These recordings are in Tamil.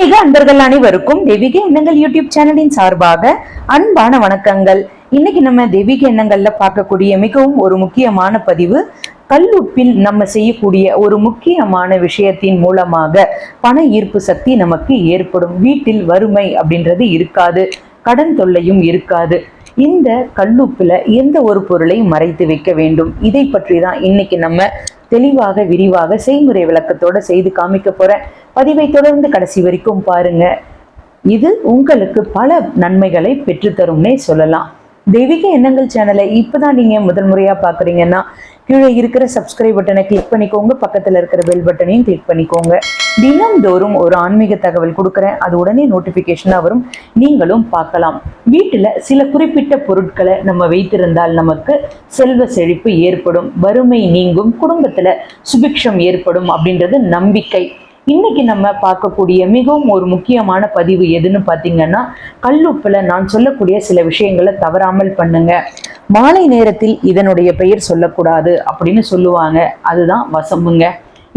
மிக அன்பர்கள் அனைவருக்கும் தெய்வீக எண்ணங்கள் யூடியூப் சேனலின் சார்பாக அன்பான வணக்கங்கள். இன்னைக்கு நம்ம தெய்வீக எண்ணங்கள்ல பார்க்கக்கூடிய மிகவும் ஒரு முக்கியமான பதிவு கல்லுப்பில் நம்ம செய்யக்கூடிய ஒரு முக்கியமான விஷயத்தின் மூலமாக பண ஈர்ப்பு சக்தி நமக்கு ஏற்படும். வீட்டில் வறுமை அப்படின்றது இருக்காது கடன் தொல்லையும் இருக்காது. இந்த கல்லுப்பில் எந்த ஒரு பொருளையும் மறைத்து வைக்க வேண்டும்? இதை பற்றி தான் இன்னைக்கு நம்ம தெளிவாக விரிவாக செய்முறை விளக்கத்தோட செய்து காமிக்க போறேன். பதிவை தொடர்ந்து கடைசி வரைக்கும் பாருங்க. இது உங்களுக்கு பல நன்மைகளை பெற்றுத்தரும்னே சொல்லலாம். தெய்வீக எண்ணங்கள் சேனலை இப்பதான் நீங்க முதல் முறையா பாக்குறீங்கன்னா கீழே இருக்கிற சப்ஸ்கிரைப் பட்டனை கிளிக் பண்ணிக்கோங்க. பக்கத்துல இருக்கிற பெல் பட்டனையும் கிளிக் பண்ணிக்கோங்க. தினம்தோறும் ஒரு ஆன்மீக தகவல் கொடுக்குறேன். அது உடனே நோட்டிஃபிகேஷனாக வரும். நீங்களும் பார்க்கலாம். வீட்டில் சில குறிப்பிட்ட பொருட்களை நம்ம வைத்திருந்தால் நமக்கு செல்வ செழிப்பு ஏற்படும். வறுமை நீங்கும். குடும்பத்தில் சுபிக்ஷம் ஏற்படும் அப்படின்றது நம்பிக்கை. இன்னைக்கு நம்ம பார்க்கக்கூடிய மிகவும் ஒரு முக்கியமான பதிவு எதுன்னு பார்த்தீங்கன்னா கல்லுப்பில் நான் சொல்லக்கூடிய சில விஷயங்களை தவறாமல் பண்ணுங்க. மாலை நேரத்தில் இதனுடைய பெயர் சொல்லக்கூடாது அப்படின்னு சொல்லுவாங்க. அதுதான் வசம்புங்க.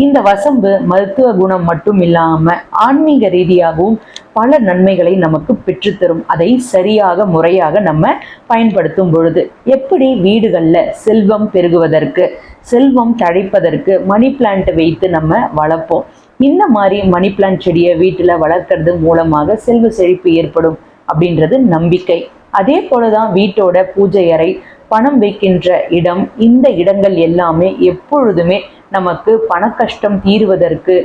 இந்த வசம்பு மருத்துவ குணம் மட்டும் இல்லாம ஆன்மீக ரீதியாகவும் பல நன்மைகளை நமக்கு பெற்றுத்தரும். அதை சரியாக முறையாக நம்ம பயன்படுத்தும் பொழுது எப்படி வீடுகளில் செல்வம் பெருகுவதற்கு செல்வம் தழைப்பதற்கு மணி பிளான்ட் வைத்து நம்ம வளர்ப்போம். இந்த மாதிரி மணி பிளான்ட் செடியை வீட்டில் வளர்க்கறது மூலமாக செல்வ செழிப்பு ஏற்படும் அப்படின்றது நம்பிக்கை. அதே போலதான் வீட்டோட பூஜை அறை பணம் வைக்கின்ற இடம் இந்த இடங்கள் எல்லாமே எப்பொழுதுமே நமக்கு பண கஷ்டம் தீருவதற்கு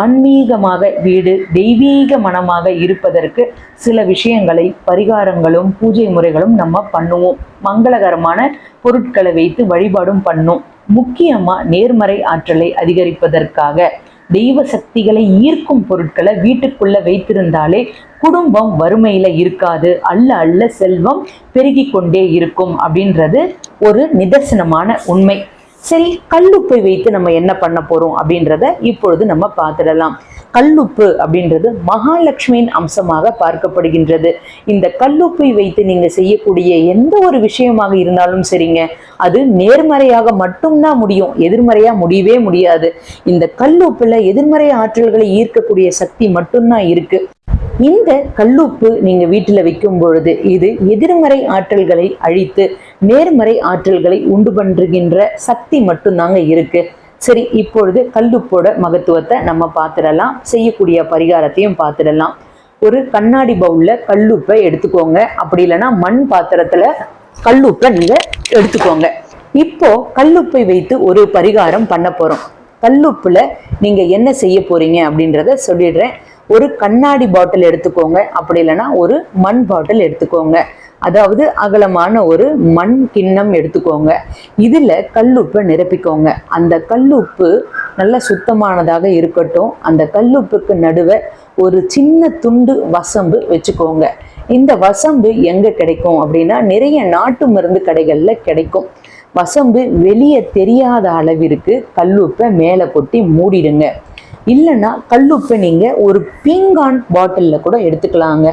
ஆன்மீகமாக வீடு தெய்வீக மனமாக இருப்பதற்கு சில விஷயங்களை பரிகாரங்களும் பூஜை முறைகளும் நம்ம பண்ணுவோம். மங்களகரமான பொருட்களை வைத்து வழிபாடும் பண்ணும். முக்கியமாக நேர்மறை ஆற்றலை அதிகரிப்பதற்காக. தெய்வ சக்திகளை ஈர்க்கும் பொருட்களை வீட்டுக்குள்ள வைத்திருந்தாலே குடும்பம் வறுமையில இருக்காது. அல்ல அல்ல செல்வம் பெருகி கொண்டே இருக்கும் அப்படின்றது ஒரு நிதர்சனமான உண்மை. சரி கல்லுப்பை வைத்து நம்ம என்ன பண்ண போறோம் அப்படின்றத இப்பொழுது நம்ம பார்த்துடலாம். கல்லுப்பு அப்படின்றது மகாலட்சுமியின் அம்சமாக பார்க்கப்படுகின்றது. இந்த கல்லுப்பை வைத்து நீங்க செய்யக்கூடிய எந்த ஒரு விஷயமாக இருந்தாலும் சரிங்க. அது நேர்மறையாக மட்டும்தான் முடியும். எதிர்மறையா முடியவே முடியாது. இந்த கல்லுப்புல எதிர்மறை ஆற்றல்களை ஈர்க்கக்கூடிய சக்தி மட்டும்தான் இருக்கு. இந்த கல்லுப்பு நீங்க வீட்டுல வைக்கும் பொழுது இது எதிர்மறை ஆற்றல்களை அழித்து நேர்மறை ஆற்றல்களை உண்டு பண்றுகின்ற சக்தி மட்டும்தாங்க இருக்கு. சரி இப்பொழுது கல்லுப்போட மகத்துவத்தை நம்ம பார்த்துடலாம். செய்யக்கூடிய பரிகாரத்தையும் பார்த்துடலாம். ஒரு கண்ணாடி பவுல்ல கல்லுப்பை எடுத்துக்கோங்க. அப்படி இல்லைன்னா மண் பாத்திரத்துல கல்லுப்பை நீங்க எடுத்துக்கோங்க. இப்போ கல்லுப்பை வைத்து ஒரு பரிகாரம் பண்ண போறோம். கல்லுப்புல நீங்க என்ன செய்ய போறீங்க அப்படின்றத சொல்லிடுறேன். ஒரு கண்ணாடி பாட்டில் எடுத்துக்கோங்க. அப்படி இல்லைன்னா ஒரு மண் பாட்டில் எடுத்துக்கோங்க. அதாவது அகலமான ஒரு மண் கிண்ணம் எடுத்துக்கோங்க. இதில் கல்லுப்பை நிரப்பிக்கோங்க. அந்த கல்லுப்பு நல்ல சுத்தமானதாக இருக்கட்டும். அந்த கல்லுப்புக்கு நடுவே ஒரு சின்ன துண்டு வசம்பு வச்சுக்கோங்க. இந்த வசம்பு எங்கே கிடைக்கும் அப்படின்னா நிறைய நாட்டு மருந்து கடைகளில் கிடைக்கும். வசம்பு வெளியே தெரியாத அளவிற்கு கல்லுப்பை மேலே கொட்டி மூடிடுங்க. இல்லைன்னா கல்லுப்பை நீங்கள் ஒரு பீங்கான் பாட்டிலில் கூட எடுத்துக்கலாங்க.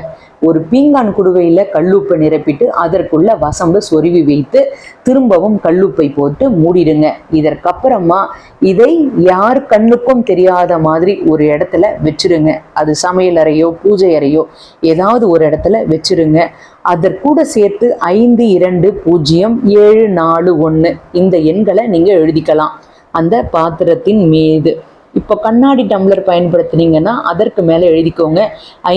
ஒரு பீங்கான் குடுவையில் கல்லுப்பை நிரப்பிட்டு அதற்குள்ள வசம்பு சொருவி வைத்து திரும்பவும் கல்லுப்பை போட்டு மூடிடுங்க. இதற்கப்புறமா இதை யார் கண்ணுக்கும் தெரியாத மாதிரி ஒரு இடத்துல வச்சிருங்க. அது சமையல் அறையோ பூஜை அறையோ ஏதாவது ஒரு இடத்துல வச்சிருங்க. அதற்கூட சேர்த்து ஐந்து இரண்டு பூஜ்ஜியம் ஏழு நாலு ஒன்று இந்த எண்களை நீங்கள் எழுதிக்கலாம். அந்த பாத்திரத்தின் மீது. இப்போ கண்ணாடி டம்ளர் பயன்படுத்துனீங்கன்னா அதற்கு மேலே எழுதிக்கோங்க.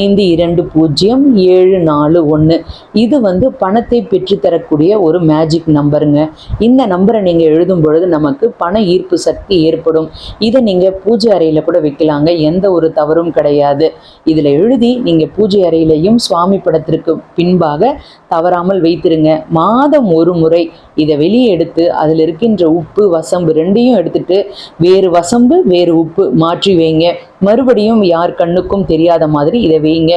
ஐந்து இரண்டு பூஜ்ஜியம் ஏழு நாலு ஒன்று இது வந்து பணத்தை பெற்றுத்தரக்கூடிய ஒரு மேஜிக் நம்பருங்க இந்த நம்பரை நீங்கள் எழுதும் பொழுது நமக்கு பண ஈர்ப்பு சக்தி ஏற்படும். இதை நீங்கள் பூஜை அறையில் கூட வைக்கலாங்க. எந்த ஒரு தவறும் கிடையாது. இதில் எழுதி நீங்கள் பூஜை அறையிலையும் சுவாமி படத்திற்கு பின்பாக தவறாமல் வைத்திருங்க. மாதம் ஒரு முறை இதை வெளியே எடுத்து அதில் இருக்கின்ற உப்பு வசம்பு ரெண்டையும் எடுத்துட்டு வேறு வசம்பு வேறு உப்பு மாற்றி வைங்க. மறுபடியும் யார் கண்ணுக்கும் தெரியாத மாதிரி இதை வைங்க.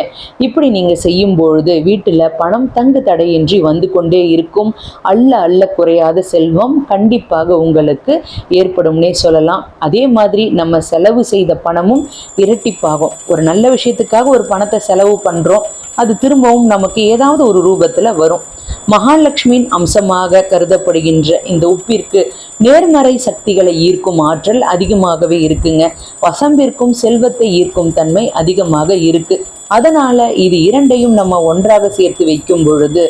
இப்படி நீங்கள் செய்யும் பொழுது வீட்டில் பணம் தங்கு தடையின்றி வந்து கொண்டே இருக்கும். அல்ல அல்ல குறையாத செல்வம் கண்டிப்பாக உங்களுக்கு ஏற்படும்னே சொல்லலாம். அதே மாதிரி நம்ம செலவு செய்த பணமும் இரட்டிப்பாகும். ஒரு நல்ல விஷயத்துக்காக ஒரு பணத்தை செலவு பண்ணுறோம் அது திரும்பவும் நமக்கு ஏதாவது ஒரு ரூபத்தில் வரும். மகாலட்சுமியின் அம்சமாக கருதப்படுகின்ற இந்த உப்பிற்கு நேர்மறை சக்திகளை ஈர்க்கும் ஆற்றல் அதிகமாகவே இருக்குங்க. வசம்பிற்கும் செல்வத்தை ஈர்க்கும் தன்மை அதிகமாக இருக்கு. அதனால இது இரண்டையும் நம்ம ஒன்றாக சேர்த்து வைக்கும் பொழுது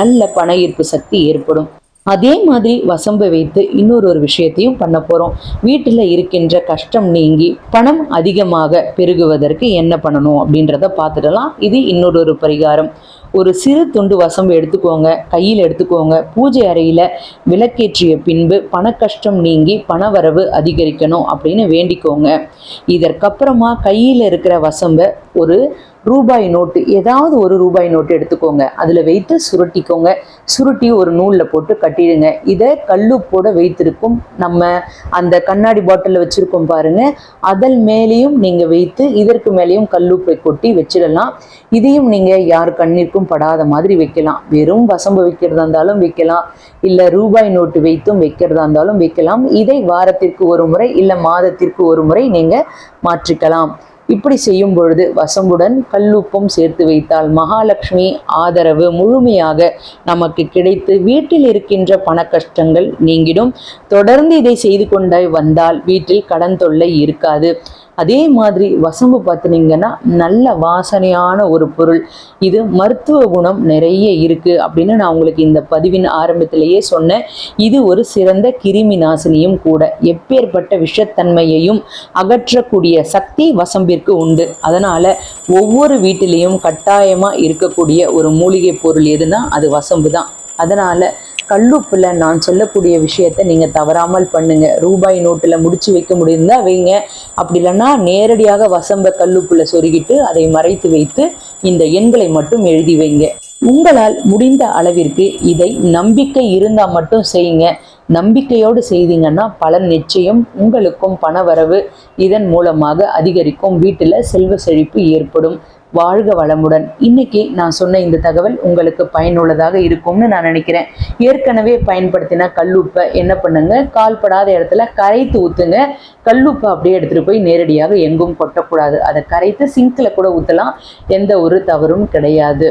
நல்ல பண ஈர்ப்பு சக்தி ஏற்படும். அதே மாதிரி வசம்ப வைத்து இன்னொரு ஒரு விஷயத்தையும் பண்ண போறோம். வீட்டில் இருக்கின்ற கஷ்டம் நீங்கி பணம் அதிகமாக பெருகுவதற்கு என்ன பண்ணணும் அப்படின்றத பார்த்துடலாம். இது இன்னொரு ஒரு பரிகாரம். ஒரு சிறு துண்டு வசம்பு எடுத்துக்கோங்க. கையில் எடுத்துக்கோங்க. பூஜை அறையில் விளக்கேற்றிய பின்பு பண கஷ்டம் நீங்கி பணவரவு அதிகரிக்கணும் அப்படின்னு வேண்டிக்கோங்க. இதற்கப்புறமா கையில் இருக்கிற வசம்பை ஒரு ரூபாய் நோட்டு ஏதாவது ஒரு ரூபாய் நோட்டு எடுத்துக்கோங்க. அதில் வைத்து சுருட்டிக்கோங்க. சுருட்டி ஒரு நூலில் போட்டு கட்டிடுங்க. இதை கல்லுப்போட வைத்திருக்கும். நம்ம அந்த கண்ணாடி பாட்டிலில் வச்சுருக்கோம் பாருங்கள் அதன் மேலேயும் நீங்கள் வைத்து இதற்கு மேலேயும் கல்லுப்பை கொட்டி வச்சிடலாம். இதையும் நீங்கள் யார் கண்ணிற்கும் படாத மாதிரி வைக்கலாம். வெறும் வசம்பு வைக்கிறதா இருந்தாலும் வைக்கலாம். இல்லை ரூபாய் நோட்டு வைத்தும் வைக்கிறதா இருந்தாலும் வைக்கலாம். இதை வாரத்திற்கு ஒரு முறை இல்லை மாதத்திற்கு ஒரு முறை நீங்கள் மாற்றிக்கலாம். இப்படி செய்யும் பொழுது வசம்புடன் கல்லுப்பும் சேர்த்து வைத்தால் மகாலட்சுமி ஆதரவு முழுமையாக நமக்கு கிடைத்து வீட்டில் இருக்கின்ற பண கஷ்டங்கள் நீங்கிடும். தொடர்ந்து இதை செய்து கொண்டு வந்தால் வீட்டில் கடன் தொல்லை இருக்காது. அதே மாதிரி வசம்பு பார்த்துனீங்கன்னா நல்ல வாசனையான ஒரு பொருள். இது மருத்துவ குணம் நிறைய இருக்குது அப்படின்னு நான் உங்களுக்கு இந்த பதிவின் ஆரம்பத்திலேயே சொன்னேன். இது ஒரு சிறந்த கிருமி நாசினியும் கூட. எப்பேற்பட்ட விஷத்தன்மையையும் அகற்றக்கூடிய சக்தி வசம்பிற்கு உண்டு. அதனால் ஒவ்வொரு வீட்டிலையும் கட்டாயமாக இருக்கக்கூடிய ஒரு மூலிகை பொருள் எதுனா அது வசம்பு தான் அதனால் கல்லுப்புல நான் சொல்லக்கூடிய விஷயத்தை நீங்கள் தவறாமல் பண்ணுங்க. ரூபாய் நோட்டில் முடிச்சு வைக்க முடியுந்தா வைங்க. அப்படி இல்லைன்னா நேரடியாக வசம்ப கல்லுப்புல சொருகிட்டு அதை மறைத்து வைத்து இந்த எண்களை மட்டும் எழுதி வைங்க. உங்களால் முடிந்த அளவிற்கு இதை நம்பிக்கை இருந்தால் மட்டும் செய்யுங்க. நம்பிக்கையோடு செய்தீங்கன்னா பலன் நிச்சயம் உங்களுக்கும் பணவரவு இதன் மூலமாக அதிகரிக்கும். வீட்டில் செல்வ செழிப்பு ஏற்படும். வாழ்க வளமுடன். இன்னைக்கு நான் சொன்ன இந்த தகவல் உங்களுக்கு பயனுள்ளதாக இருக்கும்னு நான் நினைக்கிறேன். ஏற்கனவே பயன்படுத்தின கல்லுப்பை என்ன பண்ணுங்க? கால்படாத இடத்துல கரைத்து ஊத்துங்க. கல்லுப்பை அப்படியே எடுத்துட்டு போய் நேரடியாக எங்கும் கொட்டக்கூடாது. அதை கரைத்து சிங்கில் கூட ஊற்றலாம் எந்த ஒரு தவறும் கிடையாது.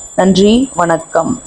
நன்றி வணக்கம்.